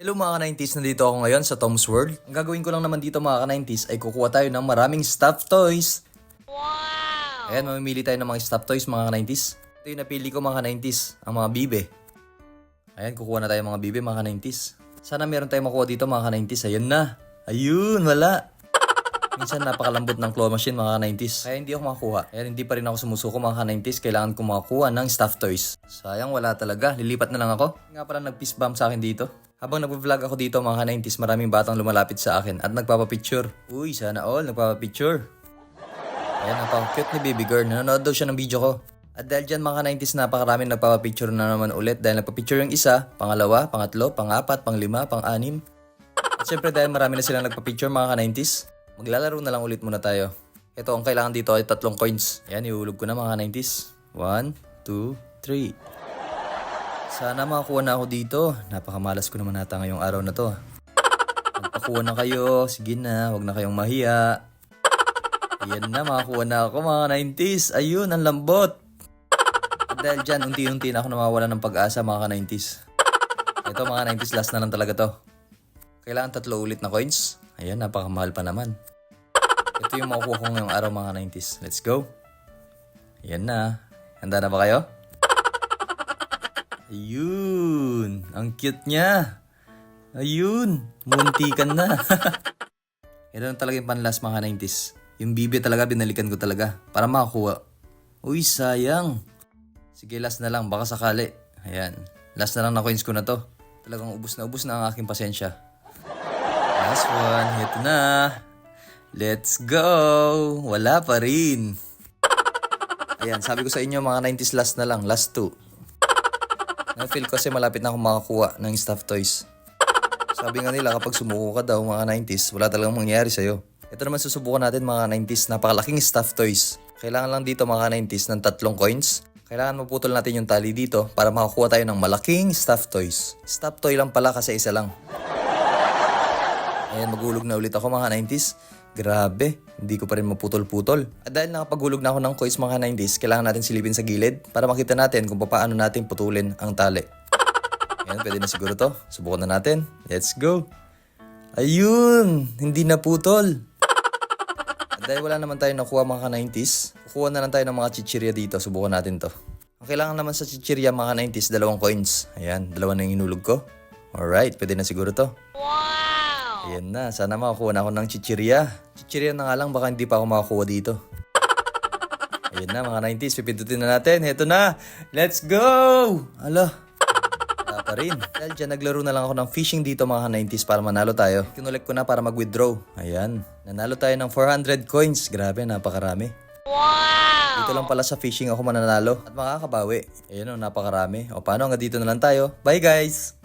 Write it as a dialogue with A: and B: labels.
A: Hello mga ka-90s, nandito ako ngayon sa Tom's World. Ang gagawin ko lang naman dito mga ka-90s ay kukuha tayo ng maraming stuffed toys. Wow! Ayan, mamimili tayo ng mga stuffed toys mga ka-90s. Ito yung napili ko mga ka-90s, ang mga bibe. Ayan, kukuha na tayo mga bibe mga ka-90s. Sana meron tayong makuha dito mga ka-90s. Ayun na. Ayun, wala. Minsan napakalambot ng claw machine mga ka-90s. Kaya hindi ako makakuha. Kaya hindi pa rin ako sumusuko mga ka-90s. Kailangan ko makakuha ng stuffed toys. Sayang wala talaga. Lilipat na lang ako. Nga pala nag-peace bump sa akin dito. Habang nag-vlog ako dito mga ka-90s, maraming batang lumalapit sa akin at nagpapapicture. Uy, sana all, nagpapapicture. Ayan, napaka-cute ni baby girl. Nanonood daw siya ng video ko. At dahil dyan mga 90s, napakaraming nagpapapicture na naman ulit. Dahil nagpapicture yung isa, pangalawa, pangatlo, pangapat, panglima, pang-anim. At syempre dahil marami na silang nagpa-picture mga ka-90s, maglalaro na lang ulit muna tayo. Ito, ang kailangan dito ay tatlong coins. Ayan, ihulog ko na mga 90s. 1, 2, 3. Sana makakuha na ako dito. Napakamalas ko naman nata ngayong araw na to. Magpakuha na kayo. Sige na, wag na kayong mahiya. Ayan na, makakuha na ako mga 90s. Ayun, ang lambot. At dahil dyan, unti-unti na ako nawawala ng pag-asa mga ka-90s. Ito mga 90s last na lang talaga to. Kailangan tatlo ulit na coins. Ayan, napakamahal pa naman. Ito yung makukuha ko ngayong araw mga 90s. Let's go. Ayan na. Handa na ba kayo? Ayun. Ang cute niya. Ayun. Muntikan na. Ito na talaga yung panlast mga 90s. Yung bibi talaga, binalikan ko talaga. Para makakuha. Uy, sayang. Sige, last na lang. Baka sakali. Ayan. Last na lang na coins ko na to. Talagang ubus na ubus na ang aking pasensya. Last one. Ito na. Let's go. Wala pa rin. Ayan, sabi ko sa inyo mga 90s last na lang. Last two. Na-feel ko kasi malapit na akong makakuha ng stuffed toys. Sabi nga nila kapag sumuko ka daw mga 90s, wala talagang mangyayari sa'yo. Ito naman susubukan natin mga 90s, napakalaking stuffed toys. Kailangan lang dito mga 90s ng tatlong coins. Kailangan maputol natin yung tali dito para makakuha tayo ng malaking stuffed toys. Stuffed toy lang pala kasi isa lang. Ayan, maghulog na ulit ako mga 90s. Grabe, hindi ko pa rin maputol-putol. At dahil nakapaghulog na ako ng coins mga 90s, kailangan natin silipin sa gilid para makita natin kung paano natin putulin ang tali. Ayan, pwede na siguro to. Subukan na natin. Let's go. Ayun, hindi naputol. At dahil wala naman tayo nakuha mga 90s, kukuha na lang tayo ng mga chichirya dito. Subukan natin to. Ang kailangan naman sa chichirya mga 90s, dalawang coins. Ayan, dalawa na yung inulog ko. Alright, pwede na siguro to. Ayan na, sana makakuha na ako ng chichirya. Chichirya na nga lang, baka hindi pa ako makakuha dito. Ayan na, mga 90s, pipindutin na natin. Heto na, let's go! Ala, wala pa rin. Dahil dyan, naglaro na lang ako ng fishing dito mga 90s para manalo tayo. Kinulik ko na para mag-withdraw. Ayan, nanalo tayo ng 400 coins. Grabe, napakarami. Dito lang pala sa fishing ako mananalo at makakabawi. Ayan o, napakarami. O paano, hanggang dito na lang tayo. Bye guys!